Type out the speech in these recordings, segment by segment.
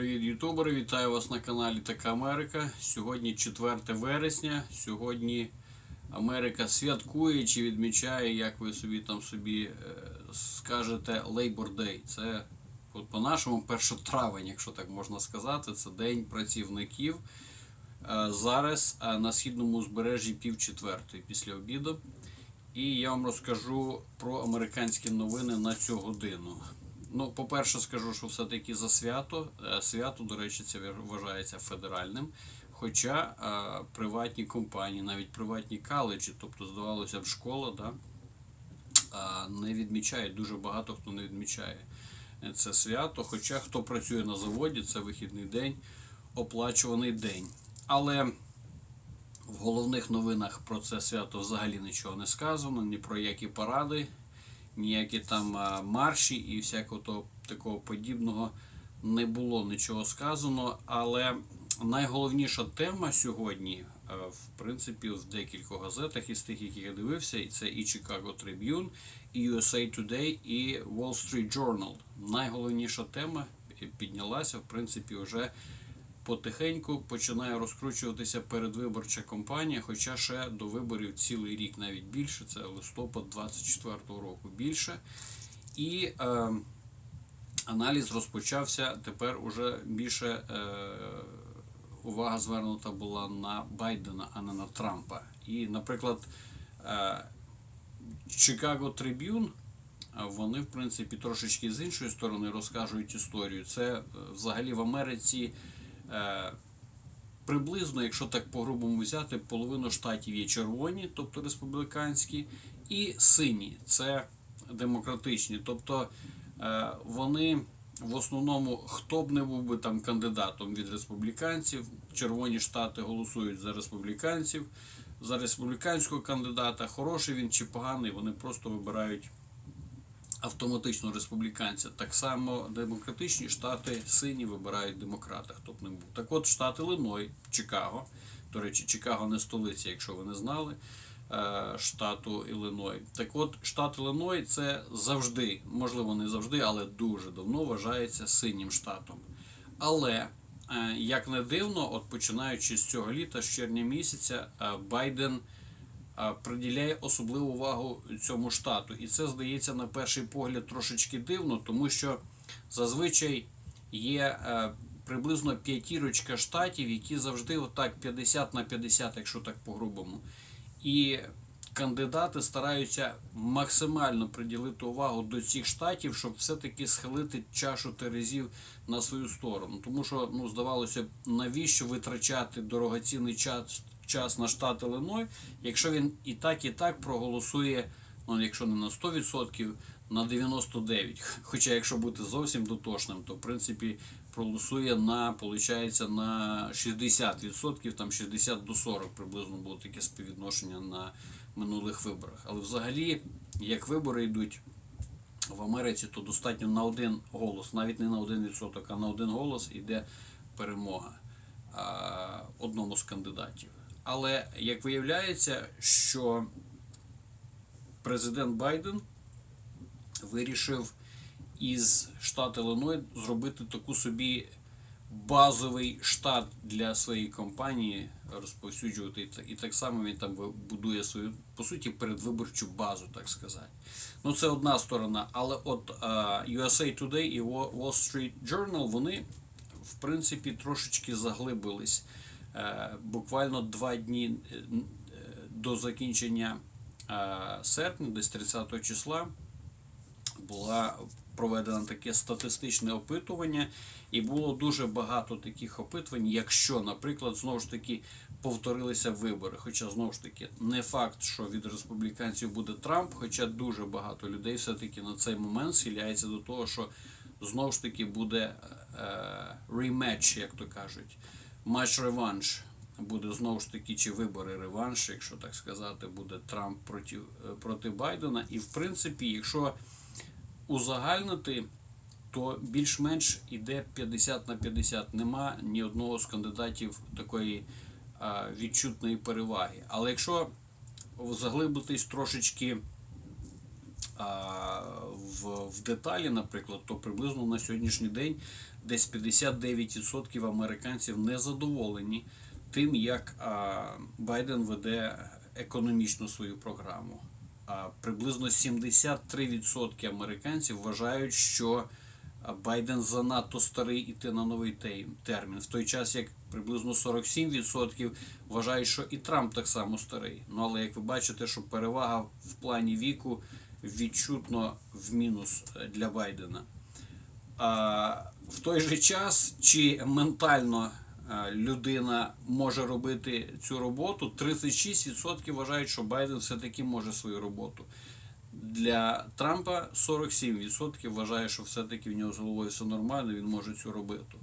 Привіт, ютубери! Вітаю вас на каналі Така Америка. Сьогодні 4 вересня. Сьогодні Америка святкує чи відмічає, як ви собі там собі е, скажете, Labor Day. Це по-нашому 1 травень, якщо так можна сказати. Це День працівників. Е, Зараз е, на східному узбережжі пів четвертої після обіду. І я вам розкажу про американські новини на цю годину. Ну, по-перше, скажу, що все-таки за свято. Е, Свято, до речі, це вважається федеральним. Хоча е, приватні компанії, навіть приватні каледжі, тобто, здавалося б, школа, да, е, не відмічають, дуже багато хто не відмічає це свято. Хоча хто працює на заводі, це вихідний день, оплачуваний день. Але в головних новинах про це свято взагалі нічого не сказано, ні про які паради, ніякі там марші і всякого такого подібного не було нічого сказано. Але найголовніша тема сьогодні, е, в принципі, в декількох газетах із тих, які я дивився, і це і Chicago Tribune, і USA Today, і Wall Street Journal. Найголовніша тема піднялася, в принципі, вже потихеньку починає розкручуватися передвиборча кампанія, хоча ще до виборів цілий рік, навіть більше, це листопад 24-го року більше. І е, аналіз розпочався тепер уже більше е, увага звернута була на Байдена, а не на Трампа. І, наприклад, е, Chicago Tribune, вони, в принципі, трошечки з іншої сторони розкажуть історію. Це е, взагалі в Америці приблизно, якщо так по-грубому взяти, половину штатів є червоні, тобто республіканські, і сині це демократичні. Тобто е, вони в основному, хто б не був би там кандидатом від республіканців, червоні штати голосують за республіканців, за республіканського кандидата, хороший він чи поганий, вони просто вибирають автоматично республіканця. Так само демократичні штати сині вибирають демократа, хто б не був. Так от штат Іллиной, Чикаго. До речі, Чикаго не столиця, якщо ви не знали. е, Штату Іллиной. Так от, штат Іллиной це завжди, можливо, не завжди, але дуже давно вважається синім штатом. Але, е, як не дивно, от починаючи з цього літа, з червня місяця, е, Байден приділяє особливу увагу цьому штату. І це здається на перший погляд трошечки дивно, тому що зазвичай є е, приблизно п'ятірочка штатів, які завжди отак 50 на 50, якщо так по-грубому. І кандидати стараються максимально приділити увагу до цих штатів, щоб все-таки схилити чашу терезів на свою сторону. Тому що, ну, здавалося навіщо витрачати дорогоцінний час, час на штат Іллиной, якщо він і так, і так проголосує, ну, якщо не на 100%, на 99%. Хоча, якщо бути зовсім дотошним, то в принципі проголосує на, получається, на 60%, там 60 до 40 приблизно було таке співвідношення на минулих виборах. Але взагалі, як вибори йдуть в Америці, то достатньо на один голос, навіть не на 1%, а на один голос йде перемога одному з кандидатів. Але як виявляється, що президент Байден вирішив із штату Іллиной зробити таку собі базовий штат для своєї компанії, розповсюджувати. І так само він там будує свою, по суті, передвиборчу базу, так сказати. Ну, це одна сторона. Але от а, USA Today і Wa- Wall Street Journal, вони, в принципі, трошечки заглибились. Е, Буквально два дні е, до закінчення е, серпня, десь 30 числа, була проведено таке статистичне опитування, і було дуже багато таких опитувань, якщо, наприклад, знову ж таки повторилися вибори. Хоча знову ж таки не факт, що від республіканців буде Трамп, хоча дуже багато людей все-таки на цей момент схиляється до того, що знову ж таки буде рематч, як то кажуть, матч-реванш. Буде знову ж таки чи вибори реванш, якщо так сказати, буде Трамп проти, е, проти Байдена. І в принципі, якщо узагальнити, то більш-менш іде 50 на 50. Нема ні одного з кандидатів такої відчутної переваги. Але якщо заглибитись трошечки а в, в деталі, наприклад, то приблизно на сьогоднішній день десь 59% американців не задоволені тим, як а, Байден веде економічну свою програму. А приблизно 73% американців вважають, що Байден занадто старий іти на новий термін, в той час як приблизно 47% вважають, що і Трамп так само старий. Ну але як ви бачите, що перевага в плані віку відчутно в мінус е, для Байдена. В той же час, чи ментально е, людина може робити цю роботу, 36% вважають, що Байден все-таки може свою роботу. Для Трампа 47% вважає, що все-таки в нього з головою все нормально, він може цю робити.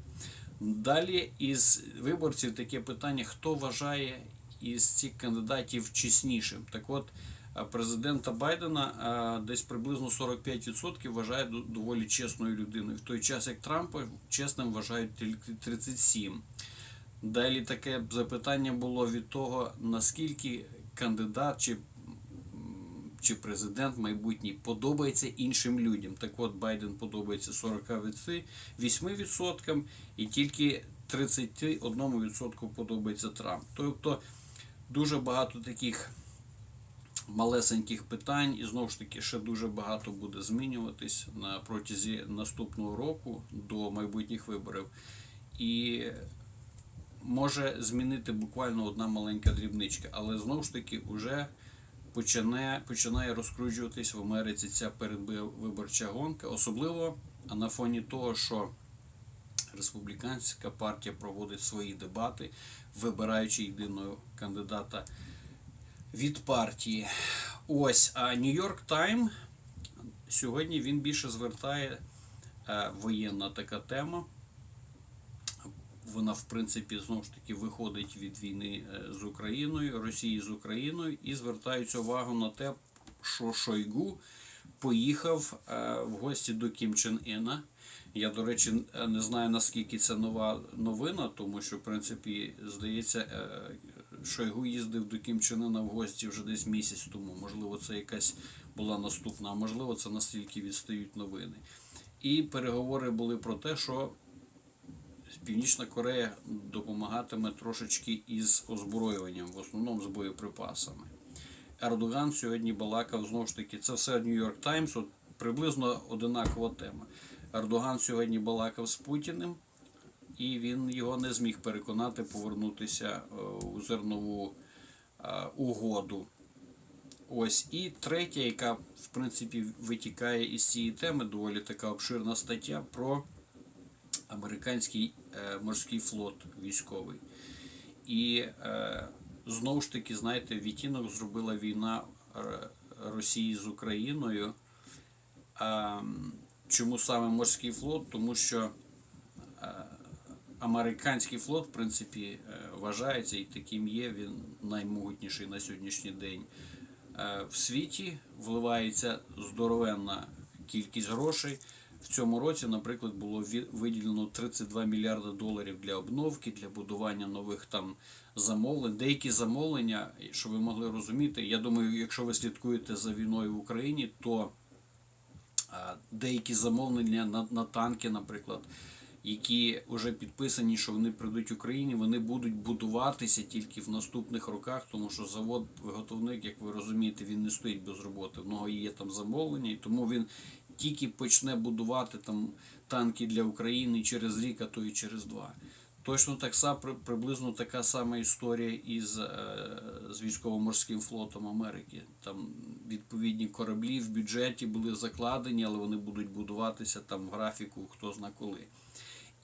Далі із виборців таке питання: хто вважає із цих кандидатів чеснішим? Так от, президента Байдена десь приблизно 45% вважає ду- доволі чесною людиною, в той час як Трампа чесним вважають тільки 37%. Далі таке запитання було від того, наскільки кандидат чи, чи президент майбутній подобається іншим людям. Так от Байден подобається 48% і тільки 31% подобається Трамп. Тобто дуже багато таких малесеньких питань, і знову ж таки ще дуже багато буде змінюватись на протязі наступного року до майбутніх виборів. І може змінити буквально одна маленька дрібничка, але знову ж таки вже починає, починає розкручуватись в Америці ця передвиборча гонка, особливо на фоні того, що республіканська партія проводить свої дебати, вибираючи єдиного кандидата від партії. Ось, а Нью-Йорк Тайм сьогодні він більше звертає е, воєнна така тема. Вона, в принципі, знову ж таки виходить від війни е, з Україною, Росії з Україною, і звертається увагу на те, що Шойгу поїхав е, в гості до Кім Чен Іна. Я, до речі, не знаю наскільки це нова новина, тому що, в принципі, здається, Шойгу їздив до Кім Чен Іна в гості вже десь місяць тому. Можливо, це якась була наступна, а можливо, це настільки відстають новини. І переговори були про те, що Північна Корея допомагатиме трошечки із озброюванням, в основному з боєприпасами. Ердоган сьогодні балакав знову ж таки, це все Нью-Йорк Таймс, приблизно одинакова тема. Ердоган сьогодні балакав з Путіним, і він його не зміг переконати повернутися е, у зернову е, угоду. Ось і третя, яка в принципі витікає із цієї теми, доволі така обширна стаття про американський е, морський флот військовий. І знову ж таки, знаєте, відтінок зробила війна Росії з Україною. Чому саме морський флот? Тому що американський флот, в принципі, е, вважається і таким є, він наймогутніший на сьогоднішній день. Е, В світі вливається здоровенна кількість грошей. В цьому році, наприклад, було виділено 32 мільярди доларів для обновки, для будування нових там замовлень. Деякі замовлення, щоб ви могли розуміти, я думаю, якщо ви слідкуєте за війною в Україні, то деякі замовлення на, на танки, наприклад, які вже підписані, що вони прийдуть Україні, вони будуть будуватися тільки в наступних роках, тому що завод виготовник, як ви розумієте, він не стоїть без роботи. В нього є там замовлення, і тому він тільки почне будувати там танки для України через рік, а то і через два. Точно так само приблизно така сама історія із е, з військово-морським флотом Америки. Там відповідні кораблі в бюджеті були закладені, але вони будуть будуватися там в графіку, хто зна коли.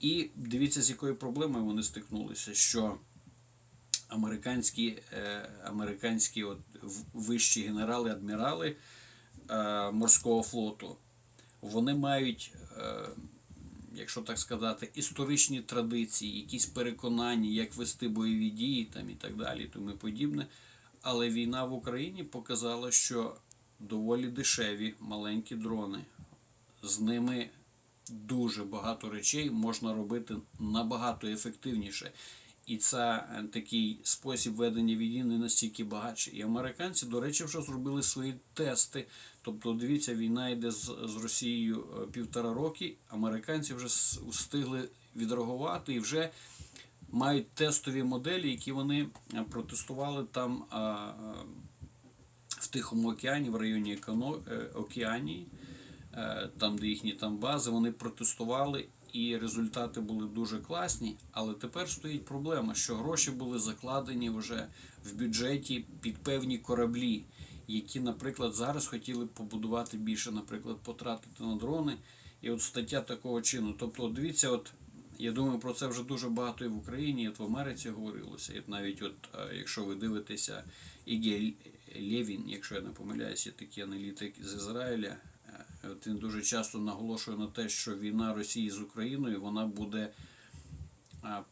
І дивіться, з якою проблемою вони стикнулися, що американські, е, американські от, вищі генерали, адмірали е, морського флоту, вони мають, е, якщо так сказати, історичні традиції, якісь переконання, як вести бойові дії там, і так далі, тому подібне. Але війна в Україні показала, що доволі дешеві маленькі дрони. З ними дуже багато речей можна робити набагато ефективніше. І це е, такий спосіб ведення війни не настільки багатший. І американці, до речі, вже зробили свої тести Тобто, дивіться, війна йде з, з Росією е, півтора роки. Американці вже встигли відреагувати і вже мають тестові моделі, які вони е, протестували там а, в Тихому океані, в районі Океанії, там, де їхні там бази, вони протестували. І результати були дуже класні, але тепер стоїть проблема, що гроші були закладені вже в бюджеті під певні кораблі, які, наприклад, зараз хотіли побудувати більше, наприклад, потратити на дрони. І от стаття такого чину. Тобто, дивіться, от я думаю, про це вже дуже багато і в Україні, і в Америці говорилося. І навіть, от, е, якщо ви дивитеся, Ігі Лєвін, якщо я не помиляюся, такий аналітик з Ізраїля. От він дуже часто наголошує на те, що війна Росії з Україною вона буде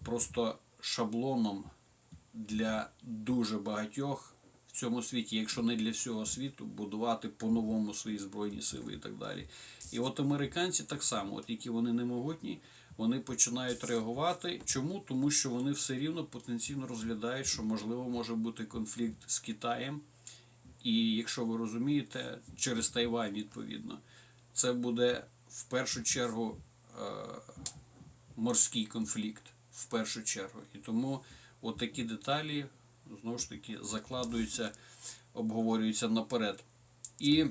просто шаблоном для дуже багатьох в цьому світі, якщо не для всього світу, будувати по-новому свої збройні сили і так далі. І от американці так само, от які вони немогутні, вони починають реагувати. Чому? Тому що вони все рівно потенційно розглядають, що можливо може бути конфлікт з Китаєм. І якщо ви розумієте, через Тайвань відповідно, це буде в першу чергу е, морський конфлікт, в першу чергу. І тому от такі деталі знову ж таки закладуються, обговорюються наперед. І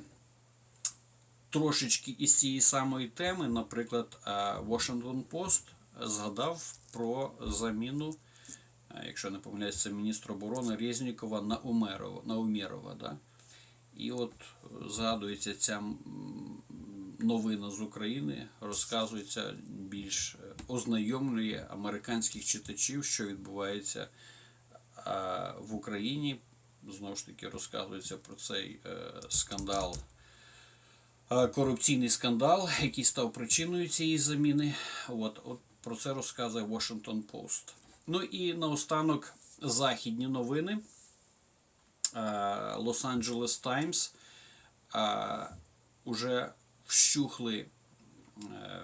трошечки із цієї самої теми, наприклад, е, Washington Post згадав про заміну, е, якщо не помиляюсь, це міністр оборони Резнікова на Умерова, на Умєрова. Да? І от згадується ця новина з України, розказується більш е, ознайомлює американських читачів, що відбувається в Україні. Знову ж таки, розказується про цей е, скандал, корупційний скандал, який став причиною цієї заміни. От, от про це розказує Washington Post. Ну і наостанок західні новини. Лос-Анджелес Таймс уже вщухли е,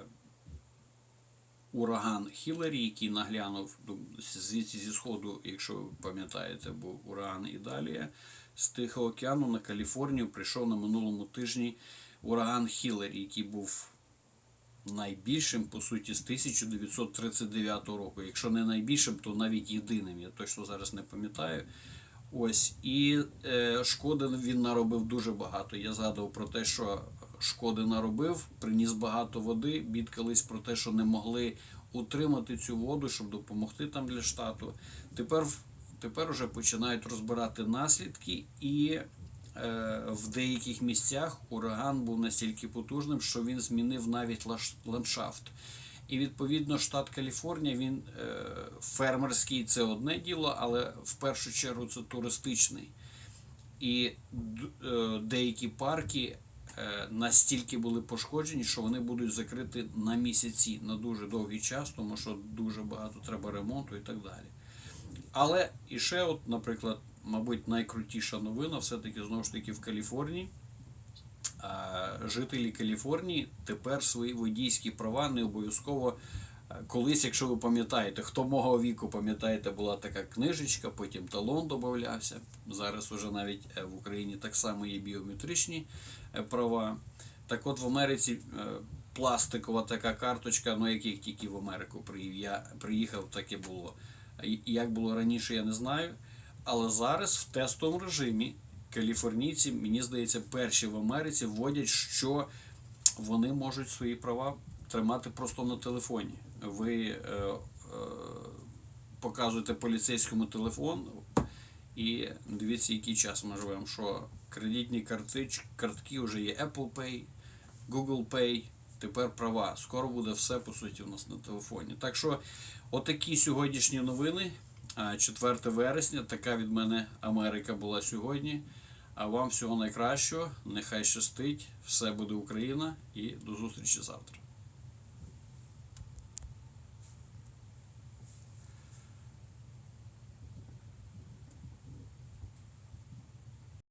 ураган Хіларі, який наглянув ну, звідси зі сходу, якщо ви пам'ятаєте, був ураган Ідалія з Тихого океану на Каліфорнію прийшов на минулому тижні ураган Хіларі, який був найбільшим, по суті, з 1939 року. Якщо не найбільшим, то навіть єдиним. Я точно зараз не пам'ятаю. Ось і е, шкоди він наробив дуже багато. Я згадував про те, що шкоди наробив, приніс багато води. Бідкались про те, що не могли утримати цю воду, щоб допомогти там для штату. Тепер тепер вже починають розбирати наслідки, і е, в деяких місцях ураган був настільки потужним, що він змінив навіть ландшафт. І відповідно штат Каліфорнія він е, фермерський це одне діло, але в першу чергу це туристичний. І е, деякі парки настільки були пошкоджені, що вони будуть закриті на місяці на дуже довгий час, тому що дуже багато треба ремонту і так далі. Але і ще, от, наприклад, мабуть, найкрутіша новина все-таки знову ж таки в Каліфорнії. Жителі Каліфорнії тепер свої водійські права не обов'язково. е, Колись, якщо ви пам'ятаєте, хто мого віку пам'ятаєте, була така книжечка, потім талон додавався. Зараз уже навіть е, в Україні так само є біометричні е, права. Так от в Америці е, пластикова така карточка, ну яких тільки в Америку я приїхав, таке було. Як було раніше, я не знаю. Але зараз в тестовому режимі каліфорнійці, мені здається, перші в Америці вводять, що вони можуть свої права тримати просто на телефоні. Ви е, е, показуєте поліцейському телефон і дивіться, який час ми живемо, що кредитні картич, картки вже є Apple Pay, Google Pay, тепер права. Скоро буде все по суті у нас на телефоні. Так що, отакі сьогоднішні новини. 4 вересня, така від мене Америка була сьогодні. А вам всього найкращого, нехай щастить, все буде Україна і до зустрічі завтра.